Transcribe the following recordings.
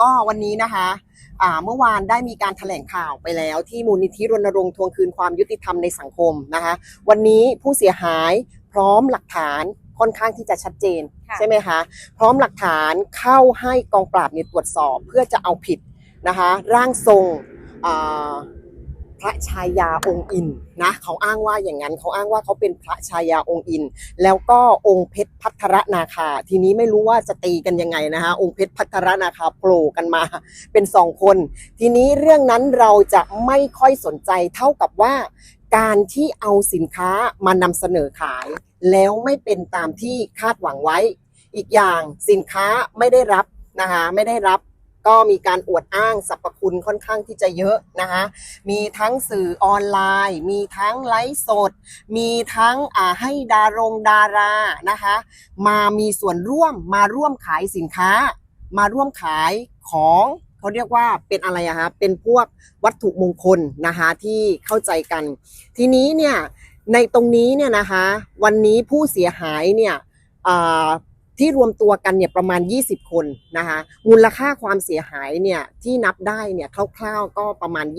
ก็วันนี้นะคะอ่าเมื่อวานได้มีการแถลงข่าวไปแล้วที่มูลนิธิรณรงค์ทวงคืนความยุติธรรมในสังคมนะคะ วันนี้ผู้เสียหายพร้อมหลักฐานค่อนข้างที่จะชัดเจนค่ะใช่ไหมคะพร้อมหลักฐานเข้าให้กองปราบเนี่ยตรวจสอบเพื่อจะเอาผิดนะคะ ร่างทรงอ่า พระชายาองค์อินนะเขาอ้างว่าอย่างนั้นเขาอ้างว่าเขาเป็นพระชายาองค์อิน แล้วก็องค์เพชรพัทรนาคา ทีนี้ไม่รู้ว่าจะตีกันยังไงนะคะองค์เพชรพัทรนาคาโผล่กันมา เป็นสองคน ทีนี้เรื่องนั้นเราจะไม่ค่อยสนใจเท่ากับว่า การที่เอาสินค้ามานำเสนอขาย แล้วไม่เป็นตามที่คาดหวังไว้ อีกอย่างสินค้าไม่ได้รับนะคะไม่ได้รับ ก็มีการอวดอ้างสรรพคุณค่อนข้างที่จะเยอะนะคะมีทั้งสื่อออนไลน์ มีทั้งไลฟ์สด มีทั้งให้ดารงดารานะคะมามีส่วนร่วมมาร่วมขายสินค้า มาร่วมขายของเขาเรียกว่าเป็นอะไรอะคะเป็นพวกวัตถุมงคลนะคะที่เข้าใจกัน ทีนี้เนี่ยในตรงนี้เนี่ยนะคะวันนี้ผู้เสียหายเนี่ย ที่รวมตัวกันเนี่ยประมาณ 20 คนนะคะมูลค่าความเสียหายเนี่ยที่นับได้เนี่ยคร่าวๆก็ประมาณ 20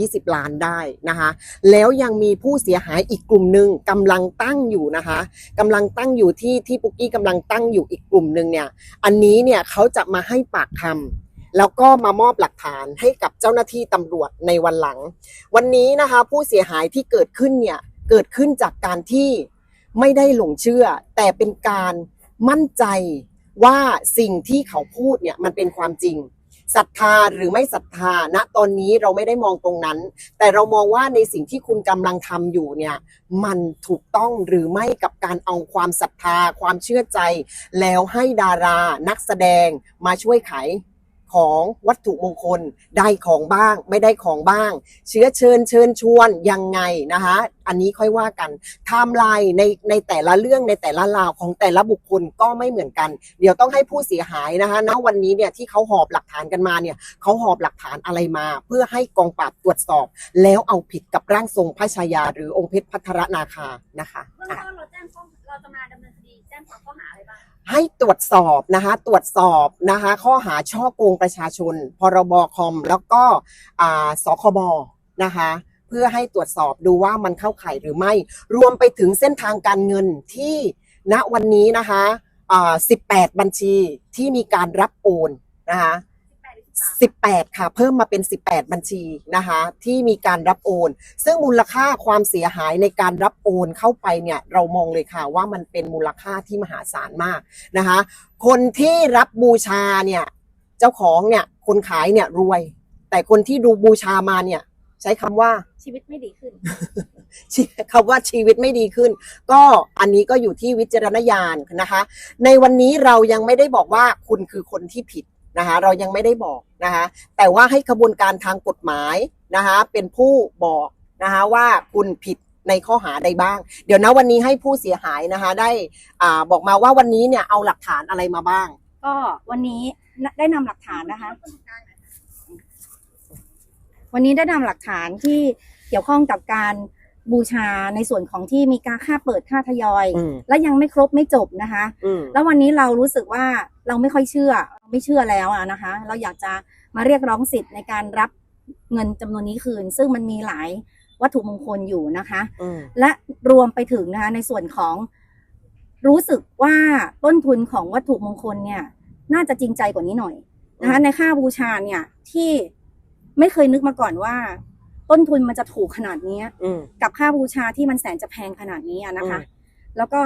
20 ล้านได้นะคะแล้วยังมีผู้เสียหายอีกกลุ่มหนึ่งกำลังตั้งอยู่นะคะกำลังตั้งอยู่ที่ที่ปุกกี้กำลังตั้งอยู่อีกกลุ่มหนึ่งเนี่ยอันนี้เนี่ยเขาจะมาให้ปากคำแล้วก็มามอบหลักฐานให้กับเจ้าหน้าที่ตำรวจในวันหลัง วันนี้นะคะผู้เสียหายที่เกิดขึ้นเนี่ยเกิดขึ้นจากการที่ไม่ได้หลงเชื่อ แต่เป็นการ มั่นใจว่าสิ่งที่เขาพูดเนี่ยมันเป็นความจริงศรัทธาหรือไม่ศรัทธาณตอนนี้เราไม่ได้มองตรงนั้น แต่เรามองว่าในสิ่งที่คุณกำลังทำอยู่เนี่ยมันถูกต้องหรือไม่กับการเอาความศรัทธาความเชื่อใจ แล้วให้ดารานักแสดงมาช่วยขาย ของวัตถุมงคลได้ของบ้าง ไม่ได้ของบ้าง เชื้อเชิญเชิญชวนยังไงนะคะอันนี้ค่อยว่ากันไทม์ไลน์ในในแต่ละเรื่องในแต่ละราวของแต่ละบุคคลก็ไม่เหมือนกัน เดี๋ยวต้องให้ผู้เสียหายนะคะณวันนี้เนี่ยที่เขาหอบหลักฐานกันมาเนี่ยเขาหอบหลักฐานอะไรมา เพื่อให้กองปราบตรวจสอบ แล้วเอาผิดกับร่างทรงพระชายา หรือองค์เพชรพัทรนาคานะคะเบื้องอะต้นเราแจ้งข้อเราจะมาดำเนินคดีแจ้งความข้อหาอะไรบ้าง ให้ตรวจสอบนะคะตรวจสอบนะคะข้อหาช่อโกงประชาชน พรบคอม แล้วก็สคบนะคะเพื่อให้ตรวจสอบดูว่ามันเข้าข่ายหรือไม่ รวมไปถึงเส้นทางการเงินที่ณวันนี้นะคะอ่า18 บัญชีที่มีการรับโอนนะคะ 18หรือ13 18 ค่ะ เพิ่มมาเป็น 18 บัญชีนะคะ ที่มีการรับโอน ซึ่งมูลค่าความเสียหายในการรับโอนเข้าไปเนี่ย เรามองเลยค่ะว่ามันเป็นมูลค่าที่มหาศาลมากนะคะ คนที่รับบูชาเนี่ย เจ้าของเนี่ย คนขายเนี่ยรวย แต่คนที่ดูบูชามาเนี่ย ใช้คำว่าชีวิตไม่ดีขึ้นชีคำว่าชีวิตไม่ดีขึ้น ก็อันนี้ก็อยู่ที่วิจารณญาณนะคะ ในวันนี้เรายังไม่ได้บอกว่าคุณคือคนที่ผิด นะคะเรายังไม่ได้บอกนะคะแต่ว่าให้ขบวนการทางกฎหมายนะคะเป็นผู้บอกนะคะว่าคุณผิดในข้อหาใดบ้าง เดี๋ยวนะวันนี้ให้ผู้เสียหายนะคะได้อ่าบอกมาว่าวันนี้เนี่ยเอาหลักฐานอะไรมาบ้าง ก็วันนี้ได้นำหลักฐานนะคะ วันนี้ได้นำหลักฐานที่เกี่ยวข้องกับการ บูชาในส่วนของที่มีการค่าเปิดค่าทยอยอืมและยังไม่ครบไม่จบนะคะอืมแล้ววันนี้เรารู้สึกว่าเราไม่ค่อยเชื่อเราไม่เชื่อแล้วอะนะคะ เราอยากจะมาเรียกร้องสิทธิ์ในการรับเงินจำนวนนี้คืน ซึ่งมันมีหลายวัตถุมงคลอยู่นะคะอืมและรวมไปถึงนะคะในส่วนของรู้สึกว่าต้นทุนของวัตถุมงคลเนี่ย น่าจะจริงใจกว่านี้หน่อยนะคะ ในค่าบูชาเนี่ยที่ไม่เคยนึกมาก่อนว่า ต้นทุนมันจะถูกขนาดนี้อืม กับค่าบูชาที่มันแสนจะแพงขนาดนี้อะนะคะ อืมแล้วก็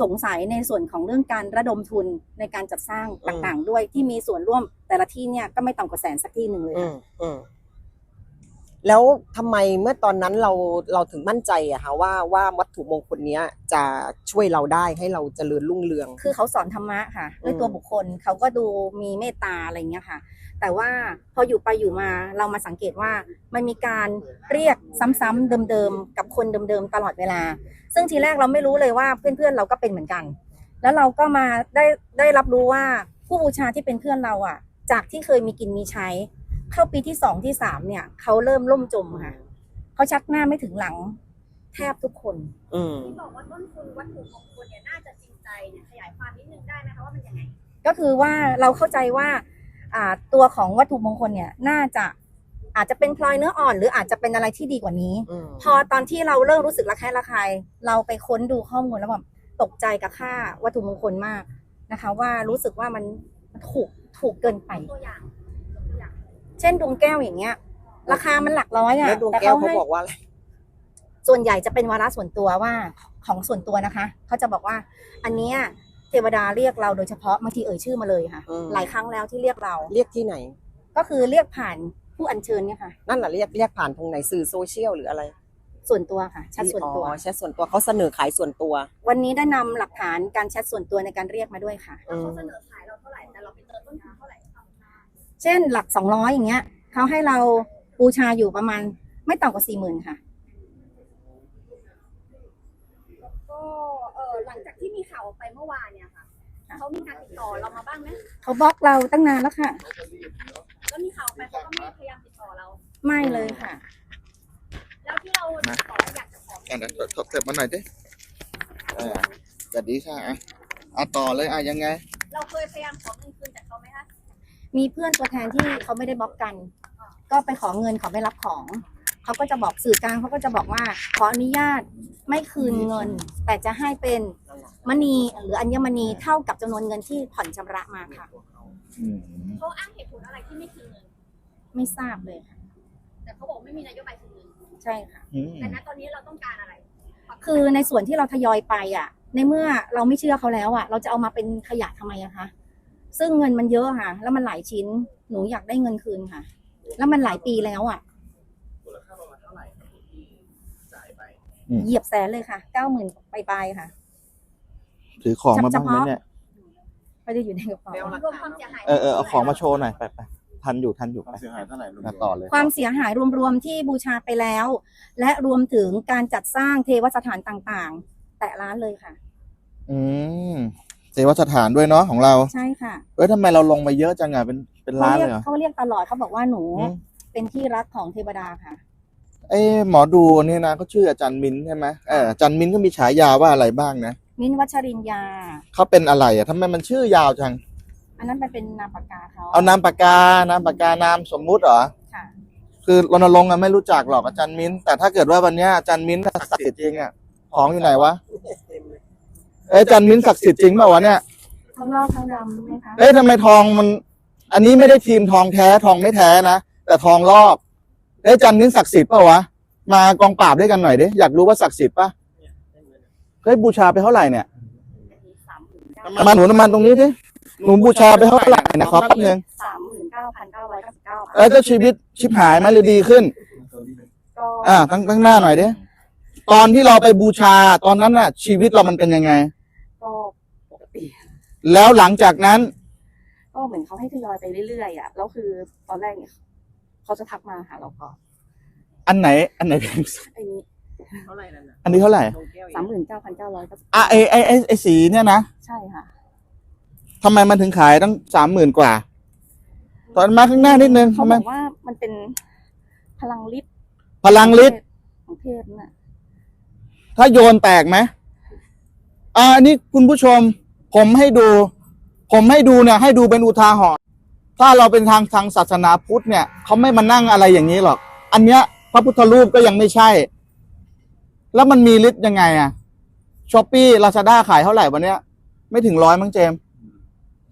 สงสัยในส่วนของเรื่องการระดมทุนในการจัดสร้างอืม ต่างๆ ด้วยที่มีส่วนร่วมแต่ละที่เนี่ยก็ไม่ต่ำกว่าแสนสักที่หนึ่งเลยอืค่ะ มอืมแล้วทำไมเมื่อตอนนั้นเราเราถึงมั่นใจอะคะว่าว่าวัตถุมงคลเนี้ยจะช่วยเราได้ให้เราเจริญรุ่งเรือง คือเขาสอนธรรมะค่ะ ด้วยตัวอืมบุคคลเขาก็ดูมีเมตตาอะไรเงี้ยค่ะ แต่ว่าพออยู่ไปอยู่มาเรามาสังเกตว่ามันมีการเรียกซ้ำๆเดิมๆกับคนเดิมๆตลอดเวลา ซึ่งทีแรกเราไม่รู้เลยว่าเพื่อนๆเราก็เป็นเหมือนกัน แล้วเราก็มาได้ได้รับรู้ว่าผู้บูชาที่เป็นเพื่อนเราอะ จากที่เคยมีกินมีใช้ เข้าปีที่สองที่สามเนี่ยเขาเริ่มล่มจมค่ะเขาชักหน้าไม่ถึงหลังแทบทุกคนอืมที่บอกว่าต้นทุนวัตถุมงคลเนี่ยน่าจะจริงใจเนี่ยขยายความนิดนึงได้ไหมคะว่ามันยังไงก็คือว่าเราเข้าใจว่าอ่า ตัวของวัตถุมงคลเนี่ยน่าจะอาจจะเป็นพลอยเนื้ออ่อน หรืออาจจะเป็นอะไรที่ดีกว่านี้อืมพอตอนที่เราเริ่มรู้สึกระแคะระคายเราไปค้นดูข้อมูลแล้วแบบตกใจกับค่าวัตถุมงคลมากนะคะ ว่ารู้สึกว่ามันมันถูกถูกเกินไปตัวอย่างตัวอย่าง เช่นดวงแก้วอย่างเงี้ย ราคามันหลักร้อยอะแล้วดวงแต่แก้วเขาให้บอกว่าอะไรส่วนใหญ่จะเป็นวาระส่วนตัวว่าของส่วนตัวนะคะ เขาจะบอกว่า อันเนี้ย เทวดาเรียกเราโดยเฉพาะบางทีเอ่ยชื่อมาเลยค่ะ อืม หลายครั้งแล้วที่เรียกเรา เรียกที่ไหน ก็คือเรียกผ่านผู้อัญเชิญเนี่ยค่ะ นั่นแหละเรียกเรียกผ่านทางไหนสื่อโซเชียลหรืออะไรส่วนตัวค่ะแชทส่วนตัว อ๋อแชทส่วนตัวเขาเสนอขายส่วนตัววันนี้ได้นำหลักฐานการแชทส่วนตัวในการเรียกมาด้วยค่ะแล้วเขาเสนอขายเราเท่าไหร่ แต่เราไปเติมต้นทุนเท่าไหร่เช่นหลักสองร้อยอย่างเงี้ยเขาให้เราบูชาอยู่ประมาณไม่ต่ำกว่าสี่หมื่นค่ะ ก็เออหลังจากที่ มีข่าวออกไปเมื่อวานเนี่ยค่ะเขามีการติดต่อเรามาบ้างไหมเขาบล็อกเราตั้งนานแล้วค่ะ แล้วมีข่าวออกไปเขาก็ไม่พยายามติดต่อเรา ไม่เลยค่ะ แล้วที่เราติดต่ออยากจะขออะเดี๋ยวถอดเสร็จมาหน่อยดิเออสวัสดีค่ะอะอะต่อเลยอะยังไง เราเคยพยายามขอเงินคืนจากเขาไหมคะมีเพื่อนตัวแทนที่เขาไม่ได้บล็อกกัน ก็ไปขอเงินเขาไม่รับของเขาก็จะบอกสื่อกลางเขาก็จะบอกว่า ขออนุญาตไม่คืนเงิน แต่จะให้เป็น มณีหรืออัญมณีเท่ากับจำนวนเงินที่ผ่อนชำระมาค่ะ อืมเขาอ้างเหตุผลอะไรที่ไม่คืนเงิน ไม่ทราบเลยค่ะแต่เขาบอกไม่มีนโยบายคืนเงิน ใช่ค่ะ อืมแต่ณตอนนี้เราต้องการอะไรคือในส่วนที่เราทยอยไปอะ ในเมื่อเราไม่เชื่อเขาแล้วอะ เราจะเอามาเป็นขยะทำไมอะคะซึ่งเงินมันเยอะค่ะ แล้วมันหลายชิ้นหนูอยากได้เงินคืนค่ะ แล้วมันหลายปีแล้วอะเหยียบแสนเลยค่ะเก้าหมื่นไปลายๆค่ะ ถือของมาบ้างไหมเนี่ยไม่ได้อยู่ในกระเป๋า รวมความเสียหายเออเออเอาของมาโชว์หน่อยไปไปทันอยู่ทันอยู่ไปเสียหายเท่าไหร่อะต่อเลย ความเสียหายรวมๆที่บูชาไปแล้ว และรวมถึงการจัดสร้างเทวสถานต่างๆ แต่ล้านเลยค่ะ อืมเทวสถานด้วยเนาะของเรา ใช่ค่ะเอ้ยทำไมเราลงมาเยอะจังอะเป็นเป็นเขาล้านเรีเลยยเหรอกเขาเรียกตลอดเขาบอกว่าหนูอืมเป็นที่รักของเทวดาค่ะ เอ้หมอดูเนี่ยนะเขาชื่ออาจารย์มินใช่ไหมเอออาจารย์มินก็มีฉายาว่าอะไรบ้างนะ มิ้นท์วัชรินยา เขาเป็นอะไรอะทำไมมันชื่อยาวจัง อันนั้นมันเป็นนามปากกาเขาเอานามปากกานามปากกานามสมมุติเหรอ ค่ะ คือรณรงค์อะไม่รู้จักหรอกอาจารย์มิ้น แต่ถ้าเกิดว่าวันเนี้ยอาจารย์มิ้นศักดิ์สิทธิ์จริงอะของอยู่ไหนวะ เอ้ยอาจารย์มิ้นศักดิ์สิทธิ์จริงเปล่าวะเนี่ย ทั้งรอบทั้งดำไหมคะเอ้ยทำไมทองมัน อันนี้ไม่ได้ทีมทองแท้ทองไม่แท้นะ แต่ทองรอบ เอ้ยอาจารย์มิ้นศักดิ์สิทธิ์เปล่าวะ มากองปราบด้วยกันหน่อยดิ อยากรู้ว่าศักดิ์สิทธิ์ปะ เฮ้ยบูชาไปเท่าไหร่เนี่ยมาหนูน้ำมันตรงนี้ดิหนูบูชาไปเท่าไหร่นะครับแป๊บนึงสามหมื่นเก้าพันเก้าร้อยเก้าสิบเก้าแล้วเจ้าชีวิตชิบหายไหมหรือดีขึ้นก็อ่าตั้งตั้งหน้าหน่อยดิตอนที่เราไปบูชาตอนนั้นน่ะ ชีวิตเรามันเป็นยังไง ก็ปกติแล้วหลังจากนั้น ก็เหมือนเขาให้ทยอยไปเรื่อยๆอะแล้วคือตอนแรกเนี่ยเขาจะทักมาหาเราก่อนอันไหน อันไหนแพงสุดไอ้นี้ เท่าไหร่นั่นน่ะอันนี้เท่าไหร่ดวงแก้วอีกสามหมื่นเก้าพันเก้าร้อยเก้าสิบอะไอไอไอไอสีเนี่ยนะใช่ค่ะ ทำไมมันถึงขายตั้งสามหมื่นกว่า ตอนมาข้างหน้านิดนึงเขาทำไมบอกว่ามันเป็นพลังฤทธิ์พลังฤทธิ์ของเทพน่ะ ถ้าโยนแตกไหมอ่าอันนี้คุณผู้ชม ผมให้ดู ผมให้ดูเนี่ย ให้ดูเป็นอุทาหรณ์ถ้าเราเป็นทางทางศาสนาพุทธเนี่ยเขาไม่มานั่งอะไรอย่างนี้หรอก อันเนี้ยพระพุทธรูปก็ยังไม่ใช่ แล้วมันมีฤทธิ์ยังไงอะช้อปปี้ลาซาด้าขายเท่าไหร่วันเนี้ย ไม่ถึงร้อยมั้งเจมส์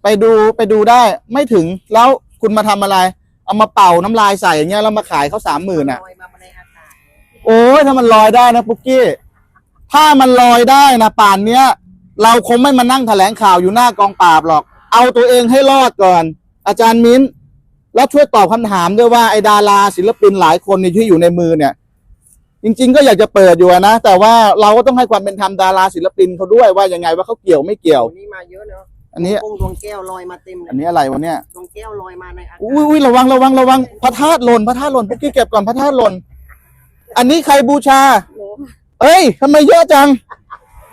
ไปดูไปดูได้ไม่ถึงแล้วคุณมาทำอะไร เอามาเป่าน้ำลายใส่อย่างเงี้ยแล้วมาขายเขาสามหมื่นอะลอยมาในอากาศโอ้ยถ้ามันลอยได้นะปุ๊กกี้ ถ้ามันลอยได้นะป่านเนี้ย เราคงไม่มานั่งแถลงข่าวอยู่หน้ากองปราบหรอก เอาตัวเองให้รอดก่อน อาจารย์มิ้น แล้วช่วยตอบคำถามด้วยว่าไอ้ดาราศิลปินหลายคนเนี่ยที่อยู่ในมือเนี่ย จริง ๆ ก็อยากจะเปิดอยู่อะนะ แต่ว่าเราก็ต้องให้ความเป็นธรรมดาราศิลปินเขาด้วยว่ายังไงว่าเขาเกี่ยวไม่เกี่ยว วันนี้มาเยอะเนาะอันนี้ดวงดวงแก้วลอยมาเต็มเลอัยนนี้อะไรวะเนี่ยดวงแก้วลอยมาในอากาศอุ้ยอุ้ยระวังระวังระวังพระธาตุหล่นพระธาตุหล่นปุ๊กกี้เก็บก่อนพระธาตุหล่นอันนี้ใครบูชาเอ้ยทำไมเยอะจัง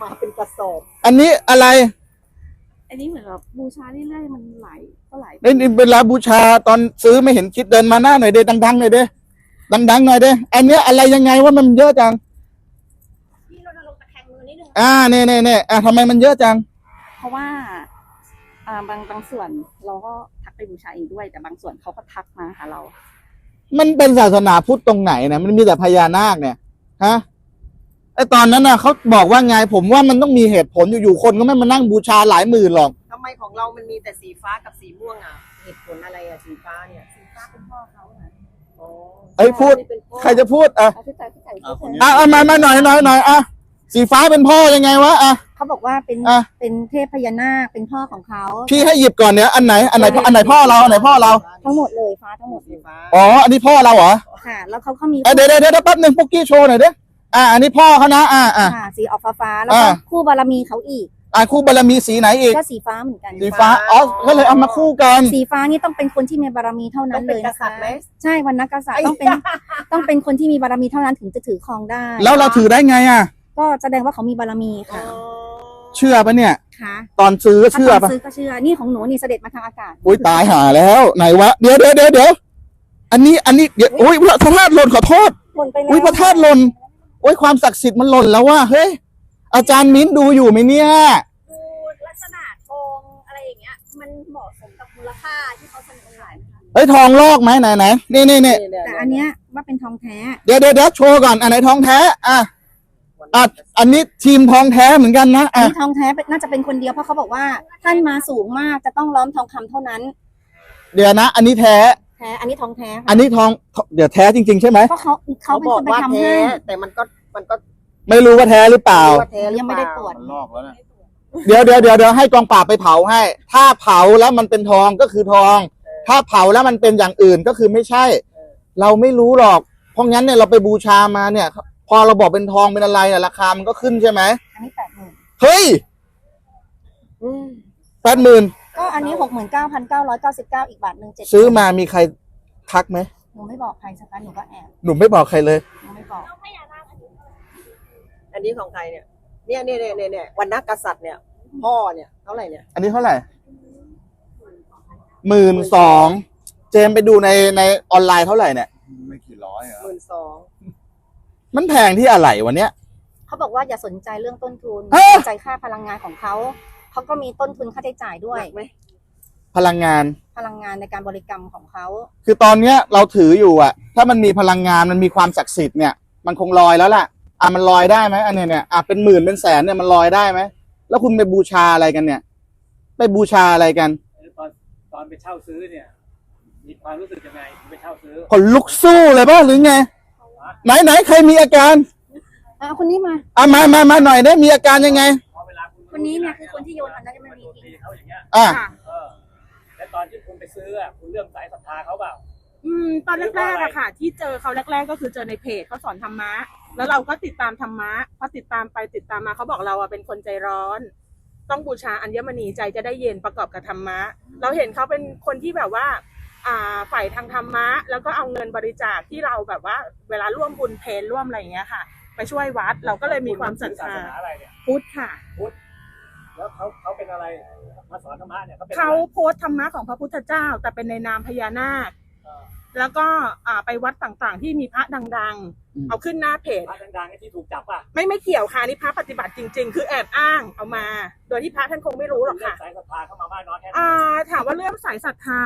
มาเป็นกระสอบอันนี้อะไรอันนี้เหมือนแบบบูชาเรื่อยๆมันไหลก็ไหลเอ้ยนี่เวลาบูชาตอนซื้อไม่เห็นคิดเดินมาหน้าหน่อยเด้ดังๆหน่อยเด้ ดังๆหน่อยเด้อันเนี้ยอะไรยังไงว่ามันเยอะจังที่เราลงตะแคงมือนิดนึงอ่าเน่เน่เน่อะทำไมมันเยอะจัง เพราะว่า อ่าบางบางส่วนเราก็ถักไปบูชาเองด้วย แต่บางส่วนเขาก็ทักมาหาเรา มันเป็นศาสนาพุทธตรงไหนนะมันมีแต่พญานาคเนี่ยฮะไอตอนนั้นน่ะเขาบอกว่าไงผมว่ามันต้องมีเหตุผลอยู่ๆคนก็ไม่มานั่งบูชาหลายหมื่นหรอกทำไมของเรามันมีแต่สีฟ้ากับสีม่วงอะ เหตุผลอะไรอะสีฟ้าเนี่ย สีฟ้าเป็นพ่อเขา ค่ะอ๋อเอ้ยพูดนี่เป็นพ่อใครจะพูดอะเอาพี่ใจพี่ใจอะคนนี้อะเอามามาหน่อยหน่อยหน่อยอะสีฟ้าเป็นพ่อยังไงวะอะ เขาบอกว่าเป็นอะ เป็นเทพพญานาคเป็นพ่อของเขาพี่ให้หยิบก่อนเนี่ยอันไหนอันไหนอันไหนพ่อเราอันไหนพ่อเราทั้งหมดเลยฟ้าทั้งหมดเลสียฟ้าอ๋ออันนี้พ่อเราเหรอค่ะ แล้วเขาเขามีเอ้ยเดี๋ยวเดี๋ยวเดี๋ยวแป๊บหนึ่งปุ๊กกี้โชว์หน่อยดิอะอันนี้พ่อเขานะอะอะ ค่ะสีออกฟ้าฟ้าๆแล้วก็อ่าคู่บารมีเขาอีก อะคู่บารมีสีไหนอีก ก็สีฟ้าเหมือนกัน สีฟ้าอ๋อก็เลยเอามาคู่กันสีฟ้านี่ต้องเป็นคนที่มีบารมีเท่านั้นเลยนะคะต้องเป็นกษัตริย์ไหม ใช่วันนักกษัตริย์ต้องเป็นต้องเป็นคนที่มีบารมีเท่านั้นถึงจะถือครองได้ แล้วเราถือได้ไงอะ ก็แสดงว่าเขามีบารมีค่ะเชื่อปะเนี่ย ค่ะตอนซื้อถ้าเชื่อตอนปะซื้อก็เชื่อนี่ของหนูนี่เสด็จมาทางอากาศ อุ้ยตายหาแล้วไหนวะเดี๋ยวเดี๋ยวเดี๋ยวเดี๋ยวอันนี้อันนี้เดี๋ยวอุ้ยพระธาตุหล่นขอโทษ หล่นไปแล้วอุ้ยพระธาตุหล่นอุ้ยความศักดิ์สิทธิ์มันหล่นแล้วว่าเฮ้ย อาจารย์มิ้นดูอยู่ไหมเนี่ย ดูลักษณะทองอะไรอย่างเงี้ย มันเหมาะสมกับมูลค่าที่เขาเสนอขายไหมคะเฮ้ยทองลอกไหมไหนไหนนี่นี่นี่แต่อันเนี้ยว่าเป็นทองแท้ เดี๋ยวเดี๋ยวเดี๋ยวโชว์ก่อนอันไหนทองแท้อะอะอันนี้ทีมทองแท้เหมือนกันนะอันอะนี้ทองแท้เป็นน่าจะเป็นคนเดียวเพราะเขาบอกว่าท่านมาสูงมากจะต้องล้อมทองคำเท่านั้น เดี๋ยวนะ อันนี้แท้ แท้ อันนี้ทองแท้อัค่ะนนี้ทองเดี๋ยวแท้จริง ๆ ใช่ไหมเพราะเขาเขาเขาเป็นบอคกนไปว่าทำแท้ให้แต่มันก็มันก็ ไม่รู้ว่าแท้หรือเปล่า ว่าแท้หรือยังเปไม่ได้ล่าตรวจ มันลอกแล้วนะเดี๋ยวเดี๋ยวเดี๋ยวเดี๋ยวให้กองปราบไปเผาให้ ถ้าเผาแล้วมันเป็นทองก็คือทอง ถ้าเผาแล้วมันเป็นอย่างอื่นก็คือไม่ใช่ เราไม่รู้หรอก เพราะงั้นเนี่ยเราไปบูชามาเนี่ย พอเราบอกเป็นทองเป็นอะไรอะราคามันก็ขึ้นใช่ไหมอันนี้แปดหมื่นเฮ้ยอืมแปดหมื่นก็อันนี้หกหมื่นเก้าพันเก้าร้อยเก้าสิบเก้าอีกบาทหนึ่งเจ็ดซื้อมามีใครทักไหมหนูไม่บอกใครสักครั้งหนูก็แอบหนุ่มไม่บอกใครเลย หนูไม่บอก อันนี้ของใครเนี่ย เนี่ยเนี่ยเนี่ยเนี่ยเนี่ยวันนักกษัตริย์เนี่ย พ่อเนี่ยเท่าไหร่เนี่ย อันนี้เท่าไหร่หมื่นสองเจมส์ไปดูในในออนไลน์เท่าไหร่เนี่ย ไม่กี่ร้อยเหรอหมื่นสองมันแพงที่อะไรวันเนี้ย เขาบอกว่าอย่าสนใจเรื่องต้นทุนเฮ้ยสนใจค่าพลังงานของเขา เขาก็มีต้นทุนค่าใช้จ่ายด้วย หนักไหมพลังงาน พลังงานในการบริกรรมของเขา คือตอนเนี้ยเราถืออยู่อะถ้ามันมีพลังงานมันมีความศักดิ์สิทธิ์เนี่ย มันคงลอยแล้วล่ะ อะมันลอยได้ไหมอันเนี้ยเนี่ยอะเป็นหมื่นเป็นแสนเนี่ยมันลอยได้ไหมแล้วคุณไปบูชาอะไรกันเนี่ย ไปบูชาอะไรกัน ตอนตอนไปเช่าซื้อเนี่ยมีความรู้สึกยังไงถึงไปเช่าซื้อขนลุกสู้เลยป่ะหรือไง ไหนไหนใครมีอาการอะคนนี้มา อะมามามาหน่อยได้มีอาการยังไง พอเวลาคุณคนนี้เนี่ยคือคนที่โยนอันนั้นมันมีโดนตีเขาอย่างเงี้ยอะ เออแล้วตอนที่คุณไปซื้ออะคุณเลื่อมสายศรัทธาเขาเปล่า อืมตอนแรกๆอะค่ะ ที่เจอเขาแรก ๆ ก็คือเจอในเพจเขาสอนธรรมะ แล้วเราก็ติดตามธรรมะพอติดตามไปติดตามมาเขาบอกเราอะเป็นคนใจร้อน ต้องบูชาอัญมณีใจจะได้เย็นประกอบกับธรรมะ เราเห็นเขาเป็นคนที่แบบว่า อ่าฝ่ายทางธรรมะ แล้วก็เอาเงินบริจาคที่เราแบบว่า เวลาร่วมบุญเพลร่วมอะไรอย่างเงี้ยค่ะ ไปช่วยวัดเราก็เลยมีความศรัทศาธาสนาอะไรเนี่ยพุทธค่ะแล้วเขาเขาเป็นอะไรมาสอนธรรมะเนี่ยเขาเป็นอะไร เขาโพสต์ธรรมะของพระพุทธเจ้า แต่เป็นในนามพญานาคเออ แล้วก็อ่าไปวัดต่างๆ ที่มีพระดังอืม ๆ เอาขึ้นหน้าเพจ พระดังๆไอ้ที่ถูกจับอะไม่ไม่เกี่ยวค่ะนี่พระปฏิบัติจริง ๆ คือแอบอ้างเอามา โดยที่พระท่านคงไม่รู้หรอกเลื่อมค่ะ สายศรัทธาเข้ามามากน้อยแค่ไหน อ่าถามว่าเรื่องสายศรัทธา